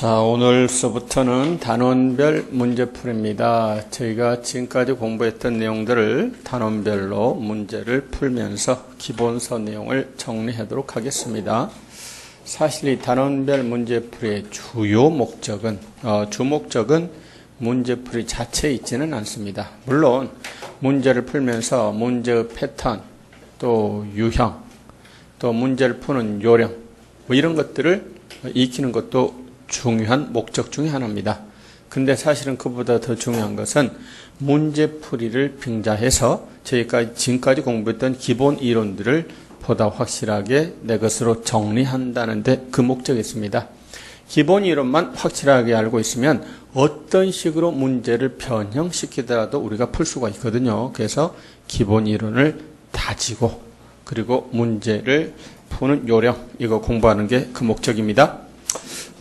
자, 오늘서부터는 단원별 문제풀이입니다. 저희가 지금까지 공부했던 내용들을 단원별로 문제를 풀면서 기본서 내용을 정리하도록 하겠습니다. 사실 이 단원별 문제풀이의 주요 목적은, 어, 주목적은 문제풀이 자체에 있지는 않습니다. 물론, 문제를 풀면서 문제의 패턴, 또 유형, 또 문제를 푸는 요령, 뭐 이런 것들을 익히는 것도 중요한 목적 중의 하나입니다. 근데 사실은 그보다 더 중요한 것은 문제풀이를 빙자해서 저희가 지금까지 공부했던 기본 이론들을 보다 확실하게 내 것으로 정리한다는데 그 목적이 있습니다. 기본 이론만 확실하게 알고 있으면 어떤 식으로 문제를 변형시키더라도 우리가 풀 수가 있거든요. 그래서 기본 이론을 다지고 그리고 문제를 푸는 요령 이거 공부하는 게 그 목적입니다.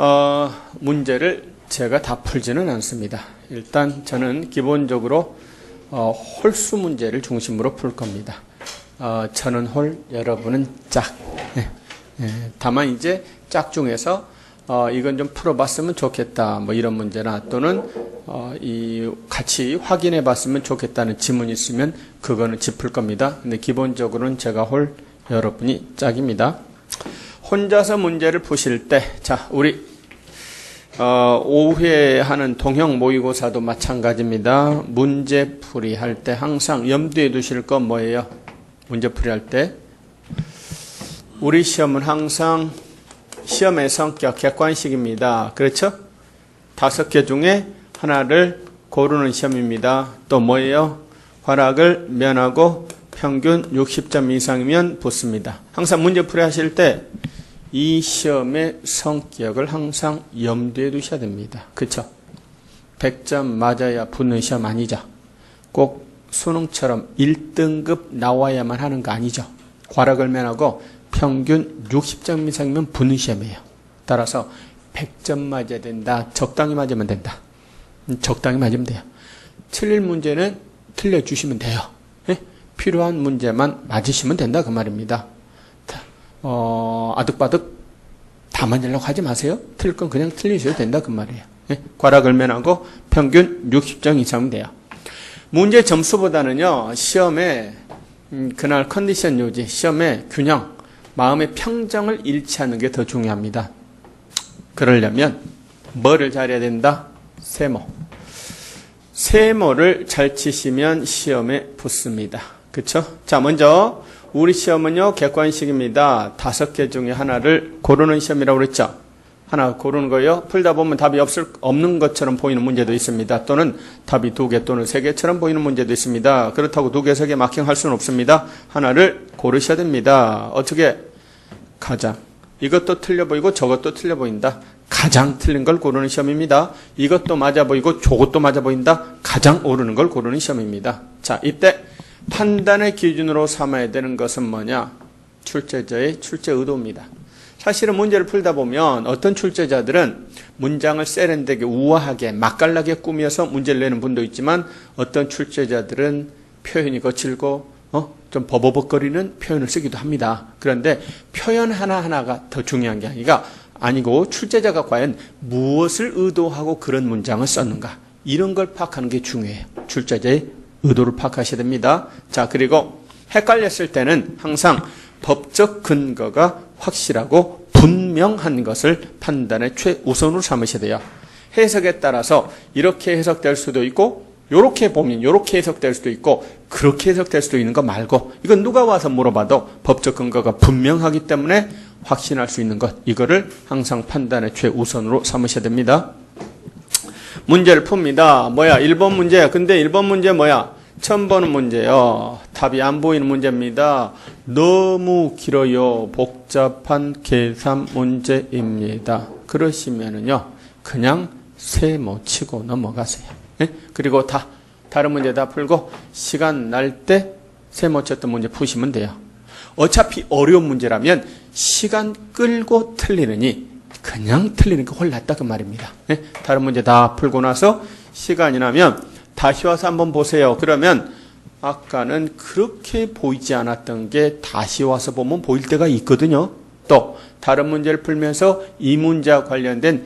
어, 문제를 제가 다 풀지는 않습니다. 일단 저는 기본적으로 어, 홀수 문제를 중심으로 풀 겁니다. 어, 저는 홀, 여러분은 짝. 예, 예. 다만 이제 짝 중에서 어, 이건 좀 풀어봤으면 좋겠다. 뭐 이런 문제나 또는 어, 이 같이 확인해봤으면 좋겠다는 지문이 있으면 그거는 짚을 겁니다. 근데 기본적으로는 제가 홀, 여러분이 짝입니다. 혼자서 문제를 푸실 때, 자, 우리, 어, 5회 하는 동형 모의고사도 마찬가지입니다. 문제풀이 할 때 항상 염두에 두실 건 뭐예요? 문제풀이 할 때. 우리 시험은 항상 시험의 성격 객관식입니다. 그렇죠? 다섯 개 중에 하나를 고르는 시험입니다. 또 뭐예요? 활학을 면하고 평균 60점 이상이면 붙습니다. 항상 문제풀이 하실 때 이 시험의 성격을 항상 염두에 두셔야 됩니다. 그쵸? 100점 맞아야 붙는 시험 아니죠. 꼭 수능처럼 1등급 나와야만 하는 거 아니죠. 과락을 면하고 평균 60점 이상이면 붙는 시험이에요. 따라서 100점 맞아야 된다. 적당히 맞으면 된다. 적당히 맞으면 돼요. 틀릴 문제는 틀려주시면 돼요. 예? 필요한 문제만 맞으시면 된다. 그 말입니다. 어, 아득바득 다 맞으려고 하지 마세요. 틀릴 건 그냥 틀리셔도 된다. 그 말이에요. 예? 과락을 면하고 평균 60점 이상이면 돼요. 문제 점수보다는요, 시험에, 음, 그날 컨디션 유지, 시험의 균형, 마음의 평정을 않는 게 더 중요합니다. 그러려면, 뭐를 잘해야 된다? 세모. 세모를 잘 치시면 시험에 붙습니다. 그쵸? 자, 먼저, 우리 시험은요, 객관식입니다. 다섯 개 중에 하나를 고르는 시험이라고 그랬죠? 하나 고르는 거요. 풀다 보면 답이 없을, 없는 것처럼 보이는 문제도 있습니다. 또는 답이 두 개 또는 세 개처럼 보이는 문제도 있습니다. 그렇다고 두 개, 세 개 마킹할 수는 없습니다. 하나를 고르셔야 됩니다. 어떻게? 가장. 이것도 틀려 보이고 저것도 틀려 보인다. 가장 틀린 걸 고르는 시험입니다. 이것도 맞아 보이고 저것도 맞아 보인다. 가장 옳은 걸 고르는 시험입니다. 자, 이때 판단의 기준으로 삼아야 되는 것은 뭐냐? 출제자의 출제 의도입니다. 사실은 문제를 풀다 보면 어떤 출제자들은 문장을 세련되게 우아하게 맛깔나게 꾸며서 문제를 내는 분도 있지만 어떤 출제자들은 표현이 거칠고 어? 좀 버버벅거리는 표현을 쓰기도 합니다. 그런데 표현 하나하나가 더 중요한 게 아니라 아니고 출제자가 과연 무엇을 의도하고 그런 문장을 썼는가 이런 걸 파악하는 게 중요해요. 출제자의 의도를 파악하셔야 됩니다. 자, 그리고 헷갈렸을 때는 항상 법적 근거가 확실하고 분명한 것을 판단의 최우선으로 삼으셔야 돼요. 해석에 따라서 이렇게 해석될 수도 있고 이렇게 보면 이렇게 해석될 수도 있고 그렇게 해석될 수도 있는 거 말고 이건 누가 와서 물어봐도 법적 근거가 분명하기 때문에 확신할 수 있는 것 이거를 항상 판단의 최우선으로 삼으셔야 됩니다. 문제를 풉니다. 뭐야? 1번 문제. 근데 1번 문제 뭐야? 처음 보는 문제요. 답이 안 보이는 문제입니다. 너무 길어요. 복잡한 계산 문제입니다. 그러시면은요, 그냥 세모 치고 넘어가세요. 네? 그리고 다, 다른 문제 다 풀고, 시간 날 때 세모 쳤던 문제 푸시면 돼요. 어차피 어려운 문제라면 시간 끌고 틀리느니 그냥 틀리는 게훨 낫다 그 말입니다. 네? 다른 문제 다 풀고 나서 시간이 나면 다시 와서 한번 보세요. 그러면 아까는 그렇게 보이지 않았던 게 다시 와서 보면 보일 때가 있거든요. 또 다른 문제를 풀면서 이 문제와 관련된